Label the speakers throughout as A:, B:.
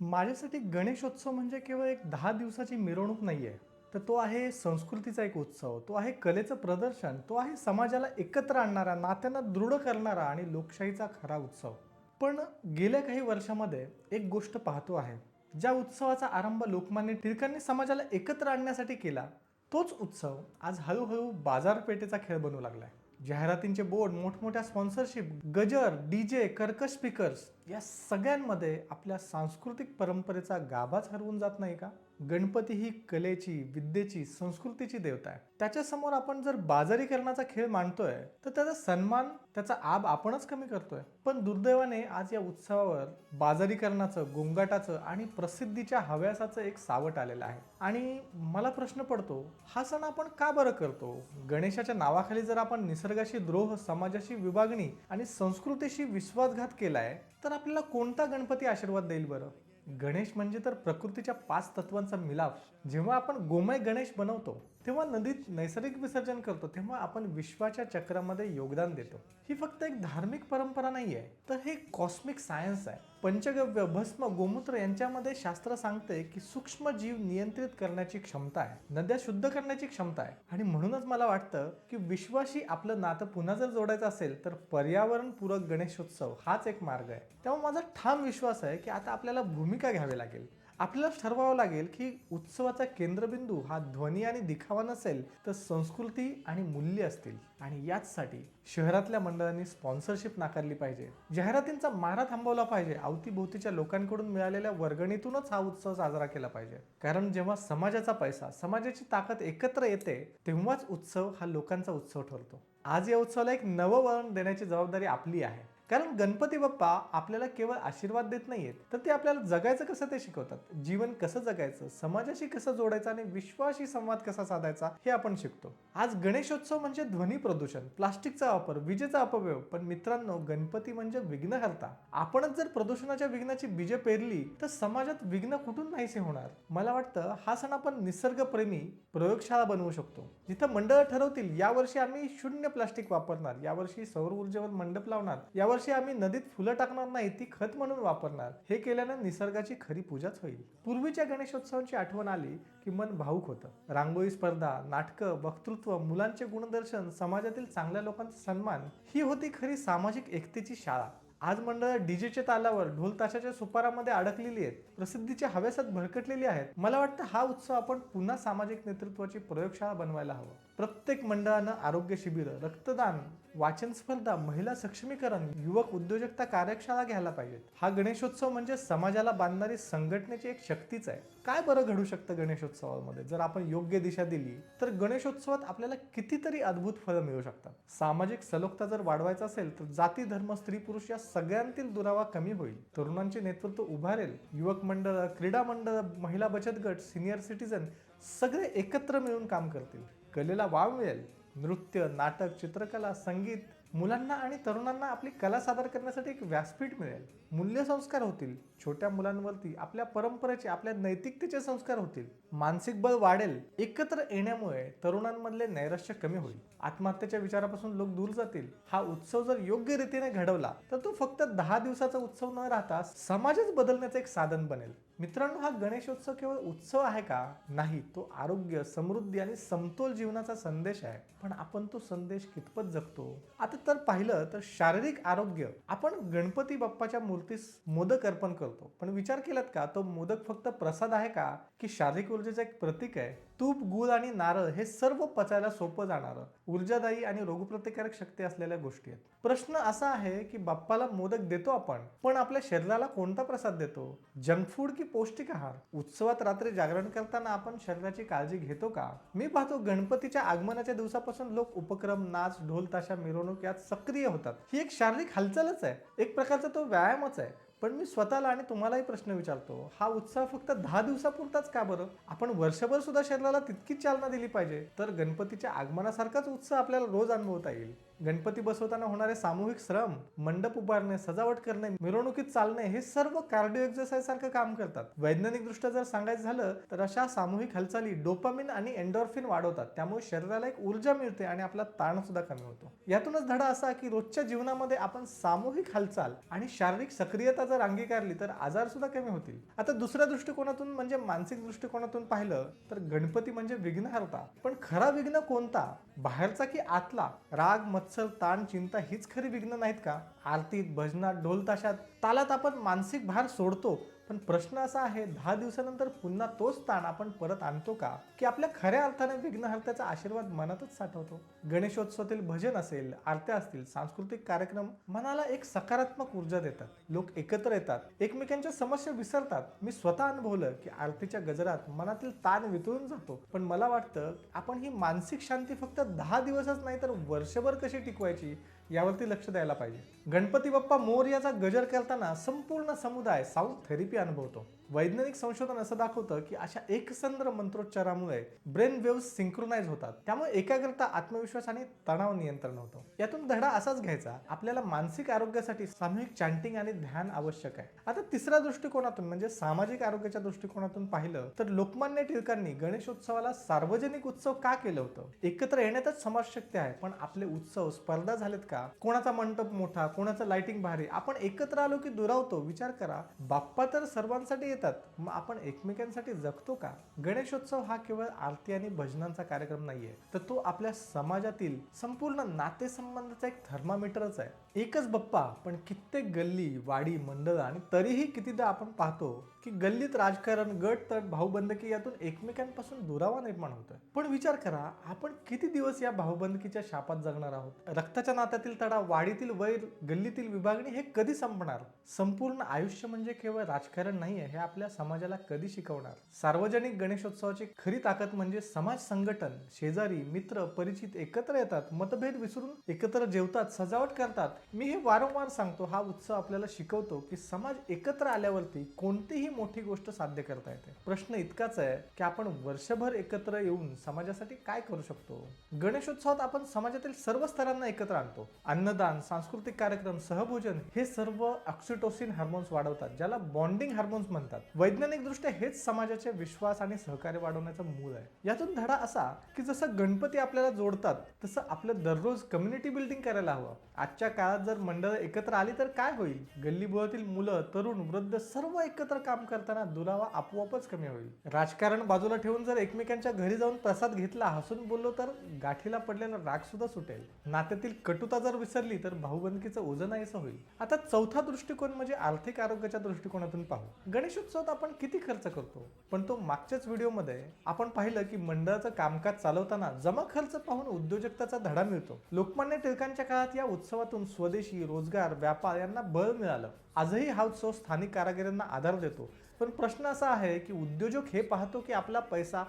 A: माझ्यासाठी गणेशोत्सव म्हणजे केवळ एक दहा दिवसाची मिरवणूक नाही आहे तर तो आहे संस्कृतीचा एक उत्सव तो आहे कलेचं प्रदर्शन तो आहे समाजाला एकत्र आणणारा नात्यांना दृढ करणारा आणि लोकशाहीचा खरा उत्सव. पण गेल्या काही वर्षामध्ये एक गोष्ट पाहतो आहे ज्या उत्सवाचा आरंभ लोकमान्य टिळकांनी समाजाला एकत्र आणण्यासाठी केला तोच उत्सव आज हळूहळू बाजारपेठेचा खेळ बनू लागला आहे जाहिरातींचे बोर्ड मोठमोठ्या स्पॉन्सरशिप गजर डीजे कर्कश स्पीकर्स या सगळ्यांमध्ये आपल्या सांस्कृतिक परंपरेचा गाभाच हरवून जात नाही का? गणपती ही कलेची विद्येची संस्कृतीची देवता आहे. त्याच्यासमोर आपण जर बाजारीकरणाचा खेळ मांडतोय तर त्याचा सन्मान त्याचा आब आपणच कमी करतोय. पण दुर्दैवाने आज या उत्सवावर बाजारीकरणाचं गोंगाटाचं आणि प्रसिद्धीच्या हव्यासाचं एक सावट आलेलं आहे. आणि मला प्रश्न पडतो हा सण आपण का बरं करतो? गणेशाच्या नावाखाली जर आपण निसर्गाशी द्रोह समाजाशी विभागणी आणि संस्कृतीशी विश्वासघात केलाय तर आपल्याला कोणता गणपती आशीर्वाद देईल बरं? गणेश म्हणजे तर प्रकृतीच्या पाच तत्वांचा मिलाफ. जेव्हा आपण गोमय गणेश बनवतो तेव्हा नदीत नैसर्गिक विसर्जन करतो तेव्हा आपण विश्वाच्या चक्रामध्ये योगदान देतो. ही फक्त एक धार्मिक परंपरा नाही आहे तर हे कॉस्मिक सायन्स आहे. पंचगव्य भस्म गोमूत्र यांच्यामध्ये शास्त्र सांगते की सूक्ष्म जीव नियंत्रित करण्याची क्षमता आहे नद्या शुद्ध करण्याची क्षमता आहे. आणि म्हणूनच मला वाटतं की विश्वाशी आपलं नातं पुन्हा जर जोडायचं असेल तर पर्यावरण पूरक गणेशोत्सव हाच एक मार्ग आहे. तेव्हा माझा ठाम विश्वास आहे की आता आपल्याला भूमिका घ्यावी लागेल. आपल्याला ठरवावं लागेल की उत्सवाचा केंद्रबिंदू हा ध्वनी आणि दिखावा नसेल तर संस्कृती आणि मूल्य असतील. आणि याचसाठी शहरातल्या मंडळांनी स्पॉन्सरशिप नाकारली पाहिजे. जाहिरातींचा मारा थांबवला पाहिजे. अवतीभोवतीच्या लोकांकडून मिळालेल्या वर्गणीतूनच हा उत्सव साजरा केला पाहिजे. कारण जेव्हा समाजाचा पैसा समाजाची ताकद एकत्र येते तेव्हाच उत्सव हा लोकांचा उत्सव ठरतो. आज या उत्सवाला एक नवं वळण देण्याची जबाबदारी आपली आहे. कारण गणपती बाप्पा आपल्याला केवळ आशीर्वाद देत नाहीयेत तर ते आपल्याला जगायचं कसं ते शिकवतात? जीवन कसं जगायचं? समाजाशी कसं जोडायचं आणि विश्वाशी संवाद कसा साधायचा हे आपण शिकतो. आज गणेशोत्सव म्हणजे ध्वनी प्रदूषण प्लास्टिकचा वापर विजेचा अपव्यय. पण मित्रांनो गणपती म्हणजे विघ्नहर्ता. आपणच जर प्रदूषणाच्या विघ्नाची बीजे पेरली तर समाजात विघ्न कुठून नाहीसे होणार? मला वाटतं हा सण आपण निसर्गप्रेमी प्रयोगशाळा बनवू शकतो. जिथं मंडळ ठरवतील यावर्षी आम्ही शून्य प्लास्टिक वापरणार यावर्षी सौर ऊर्जेवर मंडप लावणार यावर्षी आम्ही नदीत फुलं टाकणार नाही ती खत म्हणून वापरणार. हे केल्यानं निसर्गाची खरी पूजाच होईल. पूर्वीच्या गणेशोत्सवांची आठवण आली की मन भाऊक होतं. रांगोळी स्पर्धा नाटकं वक्तृत्व मुलांचे गुणदर्शन समाजातील चांगल्या लोकांचा सन्मान ही होती खरी सामाजिक एकतेची शाळा. आज मंडळ डीजेच्या तालावर ढोल ताशाच्या सुपारामध्ये अडकलेली आहेत प्रसिद्धीच्या हव्यासात भरकटलेली आहेत. मला वाटतं हा उत्सव आपण पुन्हा सामाजिक नेतृत्वाची प्रयोगशाळा बनवायला हवं. प्रत्येक मंडळानं आरोग्य शिबिरं रक्तदान वाचन स्पर्धा महिला सक्षमीकरण युवक उद्योजकता कार्यशाळा घ्यायला पाहिजेत. हा गणेशोत्सव म्हणजे समाजाला बांधणारी संघटनेची एक शक्तीच आहे. काय बरं घडू शकतं गणेशोत्सवामध्ये? जर आपण योग्य दिशा दिली तर गणेशोत्सवात आपल्याला कितीतरी अद्भुत फळं मिळू शकतात. सामाजिक सलोखता जर वाढवायचा असेल तर जाती धर्म स्त्री पुरुष या सगळ्यांतील दुरावा कमी होईल. तरुणांचे नेतृत्व उभारेल युवक मंडळ क्रीडा मंडळ महिला बचत गट सिनियर सिटीजन सगळे एकत्र मिळून काम करतील. कलेला वाव मिळेल. नृत्य नाटक चित्रकला संगीत मुलांना आणि तरुणांना आपली कला सादर करण्यासाठी एक व्यासपीठ मिळेल. मूल्यसंस्कार होतील. छोट्या मुलांवरती आपल्या परंपरेचे आपल्या नैतिकतेचे संस्कार होतील. मानसिक बळ वाढेल. एकत्र येण्यामुळे तरुणांमधले नैराश्य कमी होईल. आत्महत्येच्या विचारापासून लोक दूर जातील. हा उत्सव जर योग्य रीतीने घडवला तर तो फक्त दहा दिवसाचा उत्सव न राहता समाजच बदलण्याचं एक साधन बनेल. मित्रांनो हा गणेशोत्सव केवळ उत्सव आहे का? नाही. तो आरोग्य समृद्धी आणि समतोल जीवनाचा संदेश आहे. पण आपण तो संदेश कितपत जगतो? आता तर पाहिलं तर शारीरिक आरोग्य आपण गणपती बाप्पाच्या मूर्तीस मोदक अर्पण करतो. पण विचार केलात का? तो मोदक फक्त प्रसाद आहे का? की शारीरिक ऊर्जेचं एक प्रतीक आहे? तूप गुळ आणि नारळ हे सर्व पचायला सोपं जाणारं. ऊर्जादायी आणि रोगप्रतिकारक शक्ती असलेल्या गोष्टी आहेत. प्रश्न असा आहे की बाप्पाला मोदक देतो आपण पण आपल्या शरीराला कोणता प्रसाद देतो? जंक फूड की पौष्टिक आहार? उत्सवात रात्री जागरण करताना आपण शरीराची काळजी घेतो का? मी पाहतो गणपतीच्या आगमनाच्या दिवसापासून लोक उपक्रम नाच ढोल ताशा मिरवणूक यात सक्रिय होतात. ही एक शारीरिक हालचालच आहे. एक प्रकारचा तो व्यायामच आहे. पण मी स्वतःला आणि तुम्हालाही प्रश्न विचारतो हा उत्साह फक्त दहा दिवसापुरताच का बरं? आपण वर्षभर सुद्धा शरीराला तितकीच चालना दिली पाहिजे तर गणपतीच्या आगमनासारखाच उत्सव आपल्याला रोज अनुभवता येईल. गणपती बसवताना होणारे सामूहिक श्रम मंडप उभारणे सजावट करणे मिरवणुकीत चालणे हे सर्व कार्डिओ एक्सरसाइज सारखं काम करतात. वैज्ञानिक दृष्ट्या जर सांगायचं झालं तर अशा सामूहिक हालचाली डोपामिन आणि एन्डॉर्फिन वाढवतात. त्यामुळे शरीराला एक ऊर्जा मिळते आणि आपला ताण सुद्धा कमी होतो. यातूनच धडा असा की रोजच्या जीवनामध्ये आपण सामूहिक हालचाल आणि शारीरिक सक्रियता जर अंगीकारली तर आजार सुद्धा कमी होतील. आता दुसऱ्या दृष्टिकोनातून म्हणजे मानसिक दृष्टिकोनातून पाहिलं तर गणपती म्हणजे विघ्नहर्ता. पण खरा विघ्न कोणता? बाहेरचा की आतला? राग मत मत्सर ताण चिंता हीच खरी विघ्न नाहीत का? आरतीत भजनात ढोलताशात तालात आपण मानसिक भार सोडतो. पण प्रश्न असा आहे दहा दिवसानंतर पुन्हा तोच ताण आपण परत आणतो का? की आपल्या खऱ्या अर्थाने विघ्नहर्त्याचा आशीर्वाद मनातच साठवतो? गणेशोत्सवातील भजन असेल आरत्या असतील सांस्कृतिक कार्यक्रम मनाला एक सकारात्मक ऊर्जा देतात. लोक एकत्र येतात एकमेकांच्या समस्या विसरतात. मी स्वतः अनुभवलं की आरतीच्या गजरात मनातील ताण वितळून जातो. पण मला वाटतं आपण ही मानसिक शांती फक्त दहा दिवसच नाही तर वर्षभर कशी टिकवायची यावरती लक्ष द्यायला पाहिजे. गणपती बाप्पा मोर्याचा गजर करताना संपूर्ण समुदाय साऊंड थेरपी अनुभवतो. वैज्ञानिक संशोधन असं दाखवतं की अशा एकसंद्र मंत्रोच्चारामुळे ब्रेन वेव्ह सिंक्रोनाइज होतात. त्यामुळे एकाग्रता आत्मविश्वास आणि तणाव नियंत्रण होतो. यातून धडा असाच घ्यायचा. आपल्याला मानसिक आरोग्यासाठी सामूहिक चॅन्टिंग आणि ध्यान आवश्यक आहे. आता तिसऱ्या दृष्टिकोनातून म्हणजे सामाजिक आरोग्याच्या दृष्टिकोनातून पाहिलं तर लोकमान्य टिळकांनी गणेशोत्सवाला सार्वजनिक उत्सव का केलं होतं? एकत्र येण्यातच समाजशक्ती आहे. पण आपले उत्सव स्पर्धा झालेत का? कोणाचा मंडप मोठा कोणाचं लाइटिंग भारी आपण एकत्र आलो की दुरावतो. विचार करा बाप्पा तर सर्वांसाठी येतात. मग आपण एकमेकांसाठी जगतो का? गणेशोत्सव हा केवळ आरती आणि भजनांचा कार्यक्रम नाहीये तर तो आपल्या समाजातील संपूर्ण नातेसंबंधाचा एक थर्मामीटरच आहे. एकच बप्पा पण कित्येक गल्ली वाडी मंडळ आणि तरीही कितीदा आपण पाहतो की गल्लीत राजकारण गट तट भाऊबंदकी यातून एकमेकांपासून दुरावा निर्माण होतोय. पण विचार करा आपण किती दिवस या भाऊबंदकीच्या शापात जगणार आहोत? रक्ताच्या नात्यातील तडा वाडीतील वैर गल्लीतील विभागणी हे कधी संपणार? संपूर्ण आयुष्य म्हणजे केवळ राजकारण नाहीये हे आपल्या समाजाला कधी शिकवणार? सार्वजनिक गणेशोत्सवाची खरी ताकद म्हणजे समाज संघटन शेजारी मित्र परिचित एकत्र येतात मतभेद विसरून एकत्र जेवतात सजावट करतात. मी हे वारंवार सांगतो हा उत्सव आपल्याला शिकवतो की समाज एकत्र आल्यावरती कोणतीही मोठी गोष्ट साध्य करता येते. प्रश्न इतकाच आहे की आपण वर्षभर एकत्र येऊन समाजासाठी काय करू शकतो? गणेशोत्सवात आपण समाजातील सर्व स्तरांना एकत्र आणतो. अन्नदान सांस्कृतिक कार्यक्रम सहभोजन हे सर्व ऑक्सिटोसिन हार्मोन्स वाढवतात ज्याला बॉन्डिंग हार्मोन्स म्हणतात. वैज्ञानिक दृष्ट्या हेच समाजाचे विश्वास आणि सहकार्य वाढवण्याचं मूळ आहे. यातून धडा असा की जसं गणपती आपल्याला जोडतात तसं आपलं दररोज कम्युनिटी बिल्डिंग करायला हवं. आजच्या काळात जर मंडळ एकत्र आली तर काय होईल? गल्लीबोळातील मुलं तरुण वृद्ध सर्व एकत्र काम करताना दुरावा आपोआपच कमी होईल. राजकारण बाजूला ठेवून जर एकमेकांच्या घरी जाऊन प्रसाद घेतला हसून बोललो तर गाठीला पडलेला राग सुद्धा सुटेल. नात्यातील कटुता जर विसरली तर भाऊबंदकीचं ओझं नाहीसं होईल. आता चौथा दृष्टिकोन म्हणजे आर्थिक आरोग्याच्या दृष्टिकोनातून पाहू. गणेशोत्सवात आपण किती खर्च करतो? पण तो मागच्याच व्हिडिओमध्ये आपण पाहिलं की मंडळाचं कामकाज चालवताना जमा खर्च पाहून उद्योजकताचा धडा मिळतो. लोकमान्य टिळकांच्या काळात या उत्सवातून स्वदेशी रोजगार व्यापार यांना बळ मिळालं. आजही हा उत्सव स्थानिक कारागिरांना आधार देतो. पण प्रश्न असा आहे की उद्योजक हे पाहतो की आपला पैसा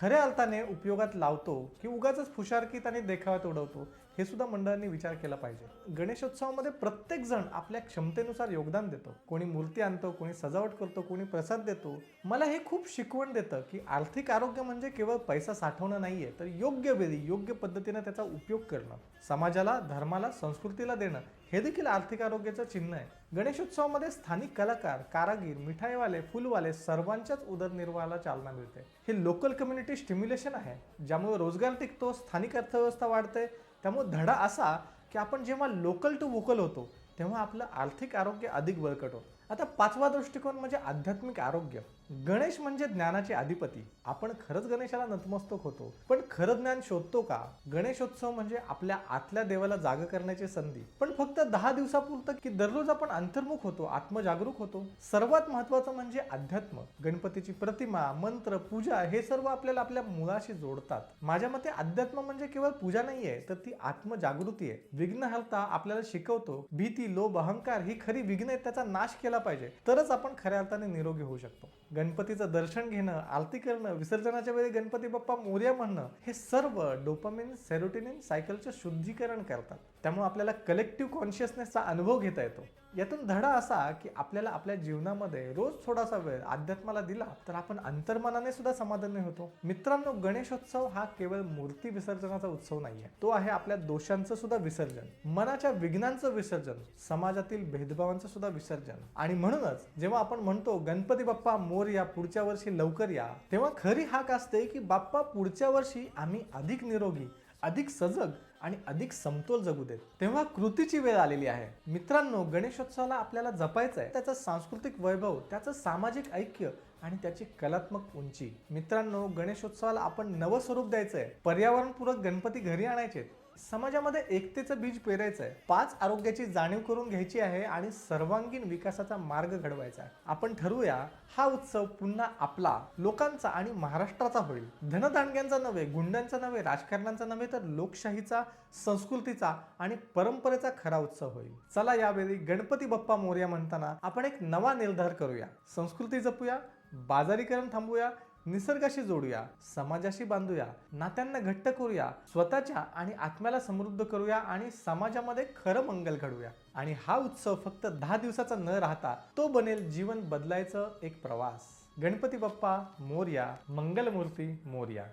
A: खऱ्या अर्थाने उपयोगात लावतो की उगाच फुशारकीत आणि देखाव्यात उडवतो हे सुद्धा मंडळांनी विचार केला पाहिजे. गणेशोत्सवामध्ये प्रत्येक जण आपल्या क्षमतेनुसार योगदान देतो. कोणी मूर्ती आणतो कोणी सजावट करतो कोणी प्रसाद देतो. मला हे खूप शिकवण देतं की आर्थिक आरोग्य म्हणजे केवळ पैसा साठवणं नाहीये तर योग्य वेळी योग्य पद्धतीने त्याचा उपयोग करणं. समाजाला धर्माला संस्कृतीला देणं हे देखील आर्थिक आरोग्याचं चिन्ह आहे. गणेशोत्सवामध्ये स्थानिक कलाकार कारागीर मिठाईवाले फुलवाले सर्वांच्याच उदरनिर्वाहाला चालना मिळते. हे लोकल कम्युनिटी स्टिम्युलेशन आहे ज्यामुळे रोजगार टिकतो स्थानिक अर्थव्यवस्था वाढते. त्यामुळे धडा असा की आपण जेव्हा लोकल टू वोकल होतो तेव्हा आपलं आर्थिक आरोग्य अधिक बळकट होतं. आता पाचवा दृष्टिकोन म्हणजे आध्यात्मिक आरोग्य. गणेश म्हणजे ज्ञानाचे अधिपती. आपण खरंच गणेशाला नतमस्तक होतो. पण खरं ज्ञान शोधतो का? गणेशोत्सव म्हणजे आपल्या आतल्या देवाला जाग करण्याची संधी. पण फक्त दहा दिवसापुरतं की दररोज आपण अंतर्मुख होतो आत्मजागरूक होतो. सर्वात महत्वाचं म्हणजे अध्यात्म. गणपतीची प्रतिमा मंत्र पूजा हे सर्व आपल्याला आपल्या मुळाशी जोडतात. माझ्या मते अध्यात्म म्हणजे केवळ पूजा नाहीये तर ती आत्मजागृती आहे. विघ्नहर्ता आपल्याला शिकवतो भीती लोभ अहंकार ही खरी विघ्न आहे त्याचा नाश केला पाहिजे. तरच आपण खऱ्या अर्थाने निरोगी होऊ शकतो. गणपतीचं दर्शन घेणं आरती करणं विसर्जनाच्या वेळी गणपती बाप्पा मोर्या म्हणणं हे सर्व डोपामिन सेरोटिनिन सायकलचं शुद्धीकरण करतात. त्यामुळे आपल्याला कलेक्टिव्ह कॉन्शियसनेसचा अनुभव घेता येतो. यातून धडा असा की आपल्याला आपल्या जीवनामध्ये रोज थोडासा वेळ अध्यात्माला दिला तर आपण अंतर्मनाने सुद्धा समाधानी होतो. मित्रांनो गणेशोत्सव हा केवळ मूर्ती विसर्जनाचा उत्सव नाहीये. तो आहे आपल्या दोषांचं सुद्धा विसर्जन मनाच्या विघ्नांचं विसर्जन समाजातील भेदभावांचं सुद्धा विसर्जन. आणि म्हणूनच जेव्हा आपण म्हणतो गणपती बाप्पा मोर या पुढच्या वर्षी लवकर या तेव्हा खरी हाक असते की बाप्पा पुढच्या वर्षी आम्ही अधिक निरोगी अधिक सजग आणि अधिक समतोल जगू देत. तेव्हा कृतीची वेळ आलेली आहे. मित्रांनो गणेशोत्सवाला आपल्याला जपायचं आहे. त्याचं सांस्कृतिक वैभव त्याचं सामाजिक ऐक्य आणि त्याची कलात्मक उंची. मित्रांनो गणेशोत्सवाला आपण नवं स्वरूप द्यायचंय. पर्यावरणपूरक गणपती घरी आणायचे समाजामध्ये एकतेचं बीज पेरायचं आहे पाच आरोग्याची जाणीव करून घ्यायची आहे आणि सर्वांगीण विकासाचा मार्ग घडवायचा आहे. आपण ठरवूया हा उत्सव पुन्हा आपला लोकांचा आणि महाराष्ट्राचा होईल. धनदांडग्यांचा नव्हे गुंडांचा नव्हे राजकारणांचा नव्हे तर लोकशाहीचा संस्कृतीचा आणि परंपरेचा खरा उत्सव होईल. चला यावेळी गणपती बाप्पा मोर्या म्हणताना आपण एक नवा निर्धार करूया. संस्कृती जपूया बाजारीकरण थांबूया निसर्गाशी जोडूया समाजाशी बांधूया नात्यांना घट्ट करूया स्वतःच्या आणि आत्म्याला समृद्ध करूया आणि समाजामध्ये खरं मंगल घडूया आणि हा उत्सव फक्त दहा दिवसाचा न राहता तो बनेल जीवन बदलायचं एक प्रवास. गणपती बाप्पा मोर्या मंगलमूर्ती मोर्या.